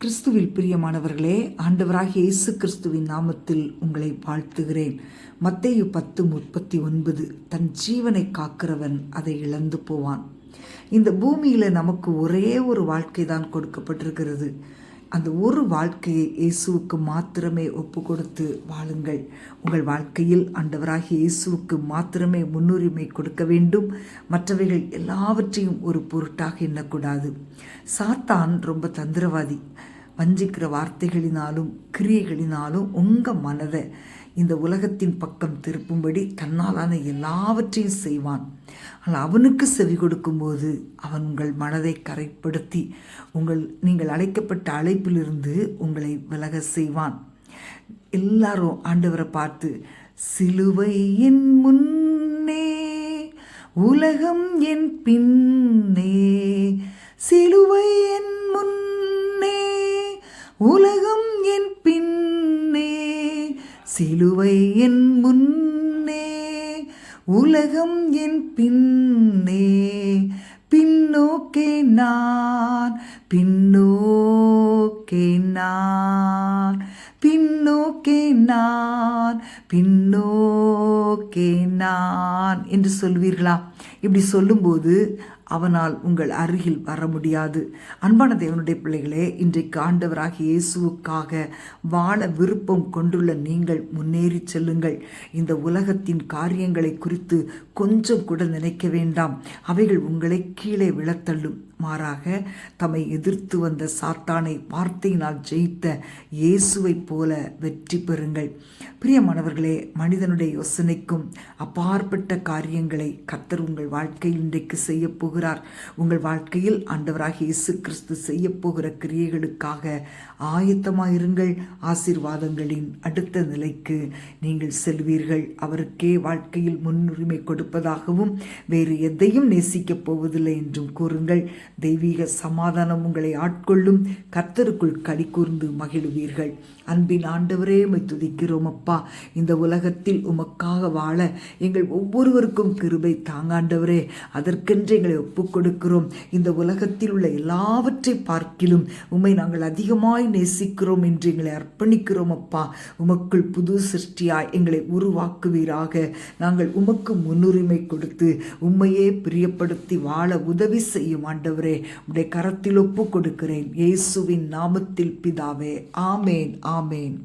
கிறிஸ்துவில் பிரியமானவர்களே ஆண்டவராகிய இயேசு கிறிஸ்துவின் நாமத்தில் உங்களை வாழ்த்துகிறேன். மத்தேயு பத்து முப்பத்தி ஒன்பது தன் ஜீவனை காக்கிறவன் அதை இழந்து போவான். இந்த பூமியில் நமக்கு ஒரே ஒரு வாழ்க்கை தான் கொடுக்கப்பட்டிருக்கிறது. அந்த ஒரு வாழ்க்கையை இயேசுவுக்கு மாத்திரமே ஒப்பு கொடுத்து வாழுங்கள். உங்கள் வாழ்க்கையில் ஆண்டவராகிய இயேசுவுக்கு மாத்திரமே முன்னுரிமை கொடுக்க வேண்டும். மற்றவைகள் எல்லாவற்றையும் ஒரு பொருட்டாக எண்ணக்கூடாது. சாத்தான் ரொம்ப தந்திரவாதி. வஞ்சிக்கிற வார்த்தைகளினாலும் கிரியைகளினாலும் உங்கள் மனதை இந்த உலகத்தின் பக்கம் திருப்பும்படி தன்னாலான எல்லாவற்றையும் செய்வான். ஆனால் அவனுக்கு செவி கொடுக்கும்போது அவன் உங்கள் மனதை கரைப்படுத்தி உங்கள் நீங்கள் அழைக்கப்பட்ட அழைப்பிலிருந்து உங்களை விலக செய்வான். எல்லாரும் ஆண்டவரை பார்த்து சிலுவை என் முன்னே உலகம் என் பின்னே சிலுவை என் முன்னே உலகம் என் பின்னே சிலுவை என் முன்னே. உலகம் என் பின்னே பின்னோக்கே நான் பின்னோக்கே நான் பின்னோக்கே நான் பின்னோக்கே நான் என்று சொல்வீர்களா? இப்படி சொல்லும்போது அவனால் உங்கள் அருகில் வர முடியாது. அன்பான தேவனுடைய பிள்ளைகளே இன்றைக்கு ஆண்டவராக இயேசுவுக்காக வாழ விருப்பம் கொண்டுள்ள நீங்கள் முன்னேறி செல்லுங்கள். இந்த உலகத்தின் காரியங்களை குறித்து கொஞ்சம் கூட நினைக்க வேண்டாம். அவைகள் உங்களை கீழே விழத்தள்ளும். மாறாக தம்மை எதிர்த்து வந்த சாத்தானை வார்த்தையினால் ஜெயித்த இயேசுவைப் போல வெற்றி பெறுங்கள். பிரியமானவர்களே மனிதனுடைய யோசனைக்கும் அப்பாற்பட்ட காரியங்களை கத்தர் உங்கள் வாழ்க்கையில் இன்றைக்கு செய்ய போகிறார். உங்கள் வாழ்க்கையில் ஆண்டவராக இயேசு கிறிஸ்து செய்ய போகிற கிரியைகளுக்காக ஆயத்தமாயிருங்கள். ஆசீர்வாதங்களின் அடுத்த நிலைக்கு நீங்கள் செல்வீர்கள். அவருக்கே வாழ்க்கையில் முன்னுரிமை கொடுப்பதாகவும் வேறு எதையும் நேசிக்கப் போவதில்லை என்றும் கூறுங்கள். தெய்வீக சமாதானம் உங்களை ஆட்கொள்ளும். கர்த்தருக்குள் கடி கூர்ந்து மகிழுவீர்கள். அன்பின் ஆண்டவரே உமை துதிக்கிறோம் அப்பா. இந்த உலகத்தில் உமக்காக வாழ எங்கள் ஒவ்வொருவருக்கும் கிருபை ஆண்டவரே அதற்கென்று எங்களை ஒப்புக் கொடுக்கிறோம் இந்த உலகத்தில் உள்ள எல்லாவற்றை பார்க்கிலும் உம்மை நாங்கள் அதிகமாய் நேசிக்கிறோம் என்று எங்களை அர்ப்பணிக்கிறோம் அப்பா. உமக்குள் புது சிருஷ்டியாய் எங்களை உருவாக்குவீராக. நாங்கள் உமக்கு முன்னுரிமை கொடுத்து உம்மையே பிரியப்படுத்தி வாழ உதவி செய்யும் ஆண்டவரே. உடைய கரத்தில் ஒப்பு கொடுக்கிறேன் இயேசுவின் நாமத்தில் பிதாவே. ஆமேன் ஆமேன்.